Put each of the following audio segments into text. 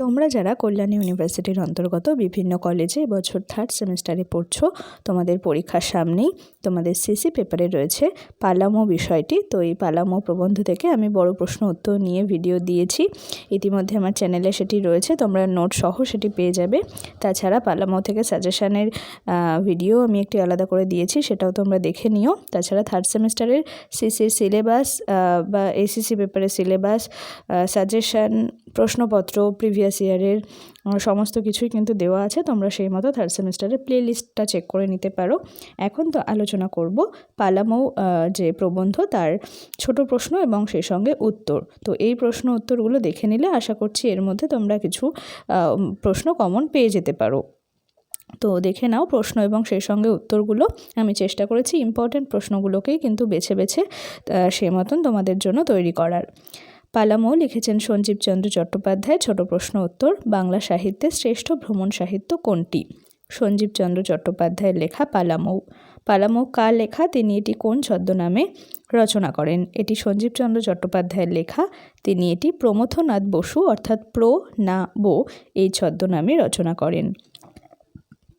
তোমরা যারা কল্যাণী ইউনিভার্সিটির অন্তর্গত বিভিন্ন কলেজে এবছর থার্ড সেমিস্টারে পড়ছো, তোমাদের পরীক্ষার সামনেই তোমাদের সিসি পেপারে রয়েছে পালামো বিষয়টি। তো এই পালামো প্রবন্ধ থেকে আমি বড় প্রশ্ন উত্তর নিয়ে ভিডিও দিয়েছি। ইতিমধ্যে আমার চ্যানেলে সেটি রয়েছে, তোমরা নোট সহ সেটি পেয়ে যাবে। তাছাড়া পালামো থেকে সাজেশানের ভিডিও আমি একটি আলাদা করে দিয়েছি, সেটাও তোমরা দেখে নিও। তাছাড়া থার্ড সেমিস্টারের সিসির সিলেবাস বা এসিসি পেপারের সিলেবাস সাজেশান প্রশ্নপত্র প্রিভিয়াস ইয়ারের সমস্ত কিছুই কিন্তু দেওয়া আছে। তোমরা সেই মতো থার্ড সেমিস্টারের প্লে লিস্টটা চেক করে নিতে পারো। এখন তো আলোচনা করব পালামৌ যে প্রবন্ধ, তার ছোট প্রশ্ন এবং সেই সঙ্গে উত্তর। তো এই প্রশ্ন উত্তরগুলো দেখে নিলে আশা করছি এর মধ্যে তোমরা কিছু প্রশ্ন কমন পেয়ে যেতে পারো। তো দেখে নাও প্রশ্ন এবং সেই সঙ্গে উত্তরগুলো। আমি চেষ্টা করেছি ইম্পর্ট্যান্ট প্রশ্নগুলোকেই কিন্তু বেছে বেছে সে মতন তোমাদের জন্য তৈরি করার। পালামৌ লিখেছেন সঞ্জীব চন্দ্র চট্টোপাধ্যায়, ছোট প্রশ্ন উত্তর, বাংলা সাহিত্যে শ্রেষ্ঠ ভ্রমণ সাহিত্য কোনটি? সঞ্জীব চন্দ্র চট্টোপাধ্যায়ের লেখা পালামৌ। পালামৌ কার লেখা? তিনি এটি কোন ছদ্মনামে রচনা করেন? এটি সঞ্জীব চন্দ্র চট্টোপাধ্যায়ের লেখা। তিনি এটি প্রমথনাথ বসু, অর্থাৎ প্রো না বো, এই ছদ্মনামে রচনা করেন।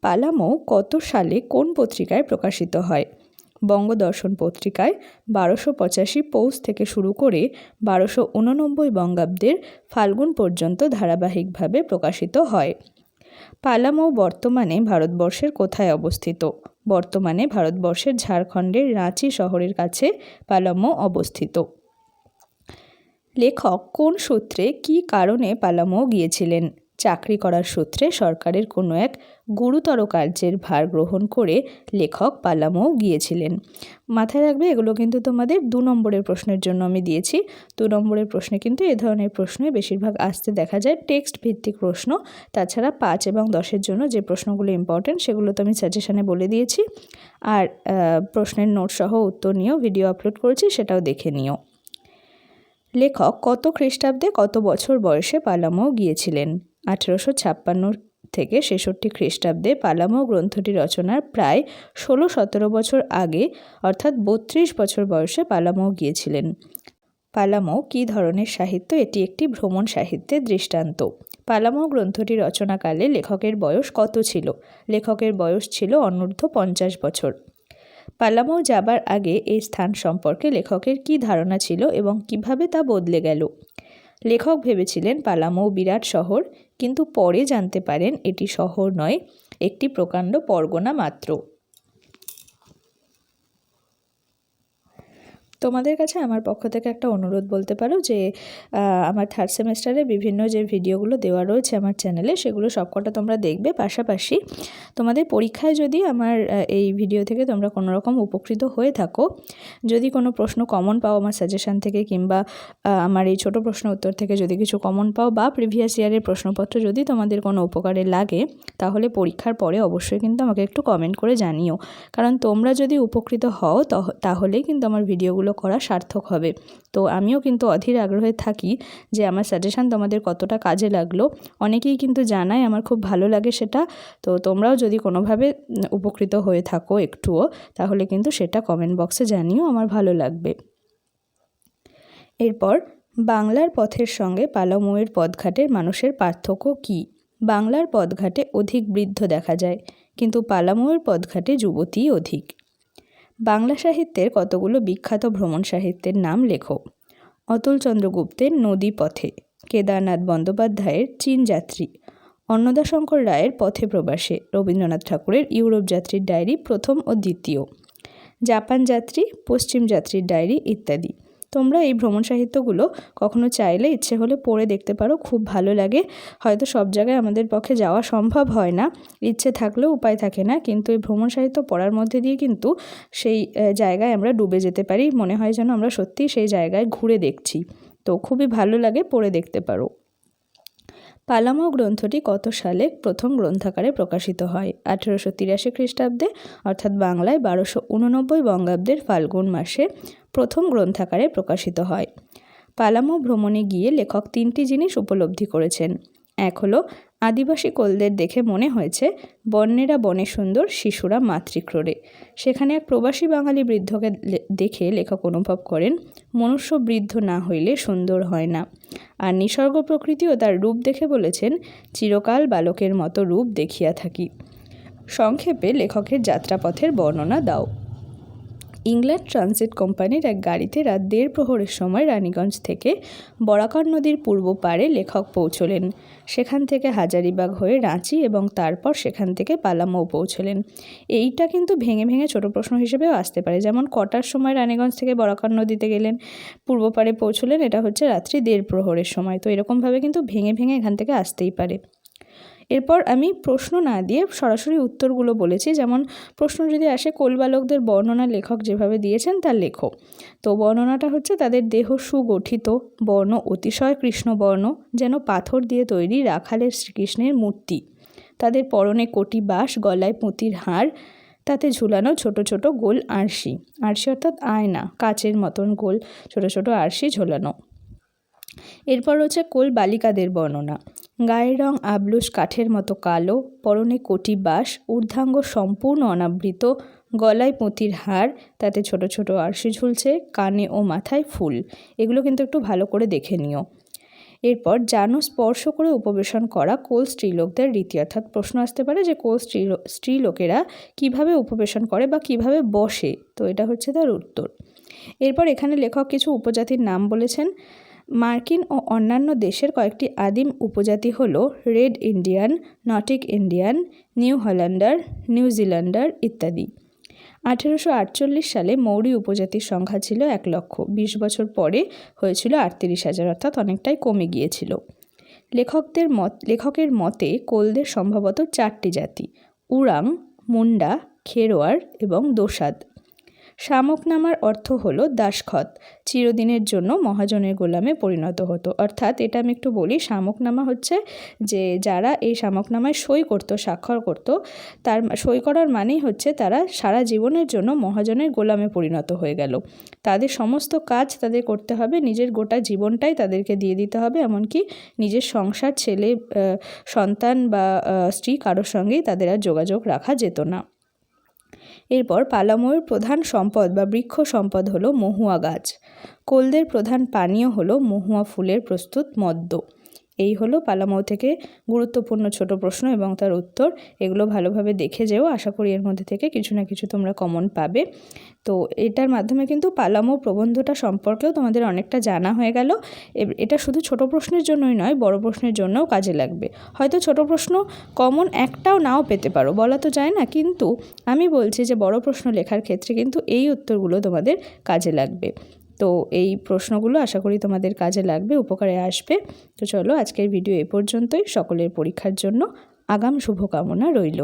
পালামৌ কত সালে কোন পত্রিকায় প্রকাশিত হয়? বঙ্গদর্শন পত্রিকায় বারোশো পঁচাশি পৌষ থেকে শুরু করে বারোশো উননব্বই বঙ্গাব্দের ফাল্গুন পর্যন্ত ধারাবাহিকভাবে প্রকাশিত হয়। পালামৌ বর্তমানে ভারতবর্ষের কোথায় অবস্থিত? বর্তমানে ভারতবর্ষের ঝাড়খণ্ডের রাঁচি শহরের কাছে পালামৌ অবস্থিত। লেখক, কোন সূত্রে কী কারণে পালামৌ গিয়েছিলেন? চাকরি করার সূত্রে সরকারের কোনো এক গুরুতর কার্যের ভার গ্রহণ করে লেখক পালামৌ গিয়েছিলেন। মাথায় রাখবে, এগুলো কিন্তু তোমাদের দু নম্বরের প্রশ্নের জন্য আমি দিয়েছি। দু নম্বরের প্রশ্নে কিন্তু এ ধরনের প্রশ্নে বেশিরভাগ আসতে দেখা যায় টেক্সট ভিত্তিক প্রশ্ন। তাছাড়া পাঁচ এবং দশের জন্য যে প্রশ্নগুলো ইম্পর্টেন্ট সেগুলো তো আমি সাজেশানে বলে দিয়েছি। আর প্রশ্নের নোট সহ উত্তর নিয়েও ভিডিও আপলোড করেছি, সেটাও দেখে নিও। লেখক, কত খ্রিস্টাব্দে কত বছর বয়সে পালামৌ গিয়েছিলেন? আঠেরোশো ছাপ্পান্ন থেকে ছেষট্টি খ্রিস্টাব্দে পালামৌ গ্রন্থটি রচনার প্রায় ষোলো সতেরো বছর আগে, অর্থাৎ বত্রিশ বছর বয়সে পালামৌ গিয়েছিলেন। পালামৌ কী ধরনের সাহিত্য? এটি একটি ভ্রমণ সাহিত্যের দৃষ্টান্ত। পালামৌ গ্রন্থটি রচনাকালে লেখকের বয়স কত ছিল? লেখকের বয়স ছিল অনূর্ধ্ব পঞ্চাশ বছর। পালামৌ যাবার আগে এই স্থান সম্পর্কে লেখকের কী ধারণা ছিল এবং কীভাবে তা বদলে গেল? লেখক ভেবেছিলেন পালামৌ বিরাট শহর কিন্তু পরে জানতে পারেন এটি শহর নয় একটি প্রকাণ্ড পরগনা মাত্র। তোমাদের কাছে আমার পক্ষ থেকে একটা অনুরোধ বলতে পারো যে আমার থার্ড সেমেস্টারে বিভিন্ন যে ভিডিওগুলো দেওয়া রয়েছে আমার চ্যানেলে সেগুলো সবকটা তোমরা দেখবে। পাশাপাশি তোমাদের পরীক্ষায় যদি আমার এই ভিডিও থেকে তোমরা কোনো রকম উপকৃত হয়ে থাকো, যদি কোনো প্রশ্ন কমন পাও আমার সাজেশান থেকে কিংবা আমার এই ছোট প্রশ্ন উত্তর থেকে যদি কিছু কমন পাও বা প্রিভিয়াস ইয়ারের প্রশ্নপত্র যদি তোমাদের কোনো উপকারে লাগে, তাহলে পরীক্ষার পরে অবশ্যই কিন্তু আমাকে একটু কমেন্ট করে জানিও। কারণ তোমরা যদি উপকৃত হও তাহলেই কিন্তু আমার ভিডিওগুলো এগুলো করা সার্থক হবে। তো আমিও কিন্তু অধীর আগ্রহে থাকি যে আমার সাজেশান তোমাদের কতটা কাজে লাগল। অনেকেই কিন্তু জানায় আমার খুব ভালো লাগে সেটা। তো তোমরাও যদি কোনোভাবে উপকৃত হয়ে থাকো একটুও, তাহলে কিন্তু সেটা কমেন্ট বক্সে জানিও, আমার ভালো লাগবে। এরপর, বাংলার পথের সঙ্গে পালামৌয়ের পথঘাটের মানুষের পার্থক্য কী? বাংলার পথঘাটে অধিক বৃদ্ধ দেখা যায়, কিন্তু পালামৌয়ের পথঘাটে যুবতী অধিক। বাংলা সাহিত্যের কতগুলো বিখ্যাত ভ্রমণ সাহিত্যের নাম লেখো। অতুল চন্দ্রগুপ্তের নদী পথে, কেদারনাথ বন্দ্যোপাধ্যায়ের চীন যাত্রী অন্নদাশঙ্কর রায়ের পথে প্রবাসে, রবীন্দ্রনাথ ঠাকুরের ইউরোপ যাত্রীর ডায়েরি প্রথম ও দ্বিতীয়, জাপান যাত্রী, পশ্চিম যাত্রীর ডায়েরি ইত্যাদি। তোমরা এই ভ্রমণ সাহিত্যগুলো কখনো চাইলে ইচ্ছে হলে পড়ে দেখতে পারো, খুব ভালো লাগে। হয়তো সব জায়গায় আমাদের পক্ষে যাওয়া সম্ভব হয় না। ইচ্ছে থাকলেও উপায় থাকে না, কিন্তু এই ভ্রমণ সাহিত্য পড়ার মধ্যে দিয়ে কিন্তু সেই জায়গায় আমরা ডুবে যেতে পারি। মনে হয় যেন আমরা সত্যিই সেই জায়গায় ঘুরে দেখছি। তো খুবই ভালো লাগে পড়ে দেখতে পারো। পালামো গ্রন্থটি কত সালে প্রথম গ্রন্থাকারে প্রকাশিত হয়? আঠেরোশো তিরাশি খ্রিস্টাব্দে, অর্থাৎ বাংলায় বারোশো উননব্বই বঙ্গাব্দের ফাল্গুন মাসে। প্রথম গ্রন্থাকারে প্রকাশিত হয়। পালামো ভ্রমণে গিয়ে লেখক তিনটি জিনিস উপলব্ধি করেছেন। এক হলো, আদিবাসী কোলদের দেখে মনে হয়েছে বন্যেরা বনে সুন্দর, শিশুরা মাতৃক্রোড়ে। সেখানে এক প্রবাসী বাঙালি বৃদ্ধকে দেখে লেখক অনুভব করেন, মনুষ্য বৃদ্ধ না হইলে সুন্দর হয় না। আর নিসর্গ প্রকৃতিও তার রূপ দেখে বলেছেন, চিরকাল বালকের মতো রূপ দেখিয়া থাকি। সংক্ষেপে লেখকের যাত্রাপথের বর্ণনা দাও। ইংল্যান্ড ট্রানজিট কোম্পানির এক গাড়িতে রাত দেড় প্রহরের সময় রানীগঞ্জ থেকে বরাকর নদীর পূর্ব পাড়ে লেখক পৌঁছলেন। সেখান থেকে হাজারিবাগ হয়ে রাঁচি এবং তারপর সেখান থেকে পালামৌ পৌঁছলেন। এইটা কিন্তু ভেঙে ভেঙে ছোট প্রশ্ন হিসেবেও আসতে পারে। যেমন কটার সময় রানীগঞ্জ থেকে বরাকর নদীতে গেলেন, পূর্ব পাড়ে পৌঁছলেন, এটা হচ্ছে রাত্রি দেড় প্রহরের সময়। তো এরকমভাবে কিন্তু ভেঙে ভেঙে এখান থেকে আসতেই পারে। এরপর আমি প্রশ্ন না দিয়ে সরাসরি উত্তরগুলো বলেছি। যেমন, প্রশ্ন যদি আসে, কোলবালকদের বর্ণনা লেখক যেভাবে দিয়েছেন তার লেখো তো বর্ণনাটা হচ্ছে তাদের দেহ সুগঠিত, বর্ণ অতিশয় কৃষ্ণবর্ণ, যেন পাথর দিয়ে তৈরি রাখালের শ্রীকৃষ্ণের মূর্তি। তাদের পরনে কোটি বাঁশ, গলায় পুঁতির হাড় তাতে ঝুলানো ছোট ছোট গোল আরশি আরশি অর্থাৎ আয়না, কাচের মতন গোল, ছোট ছোট আরশি ঝোলানো। এরপর হচ্ছে কোল বালিকাদের বর্ণনা। গায়ের রং আবলুস কাঠের মতো কালো, পরনে কোটি বাঁশ, ঊর্ধ্বাঙ্গ সম্পূর্ণ অনাবৃত, গলায় পুঁতির হার, তাতে ছোট ছোট আরশি ঝুলছে, কানে ও মাথায় ফুল। এগুলো কিন্তু একটু ভালো করে দেখে নিও। এরপর জানো স্পর্শ করে উপবেশন করা কোল স্ত্রীলোকদের রীতি। অর্থাৎ প্রশ্ন আসতে পারে যে কোল স্ত্রী, স্ত্রীলোকেরা কীভাবে উপবেশন করে বা কীভাবে বসে? তো এটা হচ্ছে তার উত্তর। এরপর এখানে লেখক কিছু উপজাতির নাম বলেছেন। মার্কিন ও অন্যান্য দেশের কয়েকটি আদিম উপজাতি হল red Indian, নটিক Indian, New Hollander New Zealander ইত্যাদি। আঠেরোশো আটচল্লিশ সালে মৌরি উপজাতির সংখ্যা ছিল এক লক্ষ। বিশ বছর পরে হয়েছিল আটত্রিশ হাজার, অর্থাৎ অনেকটাই কমে গিয়েছিল। লেখকদের মত, লেখকের মতে কোলদের সম্ভবত চারটি জাতি, উরাং, মুন্ডা খেরোয়ার এবং দোসাদ। শামুকনামার অর্থ হলো দাসখত। চিরদিনের জন্য মহাজনের গোলামে পরিণত হতো। অর্থাৎ এটা আমি একটু বলি, শামুকনামা হচ্ছে যে যারা এই শামুকনামায় সই করতো, স্বাক্ষর করতো, তার সই করার মানেই হচ্ছে তারা সারা জীবনের জন্য মহাজনের গোলামে পরিণত হয়ে গেল। তাদের সমস্ত কাজ তাদের করতে হবে, নিজের গোটা জীবনটাই তাদেরকে দিয়ে দিতে হবে, এমনকি নিজের সংসার, ছেলে সন্তান বা স্ত্রী কারোর সঙ্গেই তাদের আর যোগাযোগ রাখা যেত না। এরপর পালাময়ের প্রধান সম্পদ বা বৃক্ষ সম্পদ হলো মহুয়া গাছ। কোলদের প্রধান পানীয় হলো মহুয়া ফুলের প্রস্তুত মদ্য। এই হলো পালামৌ থেকে গুরুত্বপূর্ণ ছোট প্রশ্ন এবং তার উত্তর। এগুলো ভালোভাবে দেখে যেও। আশা করি এর মধ্যে থেকে কিছু না কিছু তোমরা কমন পাবে। তো এটার মাধ্যমে কিন্তু পালামৌ প্রবন্ধটা সম্পর্কেও তোমাদের অনেকটা জানা হয়ে গেল। এটা শুধু ছোট প্রশ্নের জন্যই নয়, বড় প্রশ্নের জন্যও কাজে লাগবে। হয়তো ছোট প্রশ্ন কমন একটাও নাও পেতে পারো, বলা তো যায় না, কিন্তু আমি বলছি যে বড় প্রশ্ন লেখার ক্ষেত্রে কিন্তু এই উত্তরগুলো তোমাদের কাজে লাগবে। তো এই প্রশ্নগুলো আশা করি তোমাদের কাজে লাগবে, উপকারে আসবে। তো চলো আজকের ভিডিও এ পর্যন্তই। সকলের পরীক্ষার জন্য আগাম শুভকামনা রইল।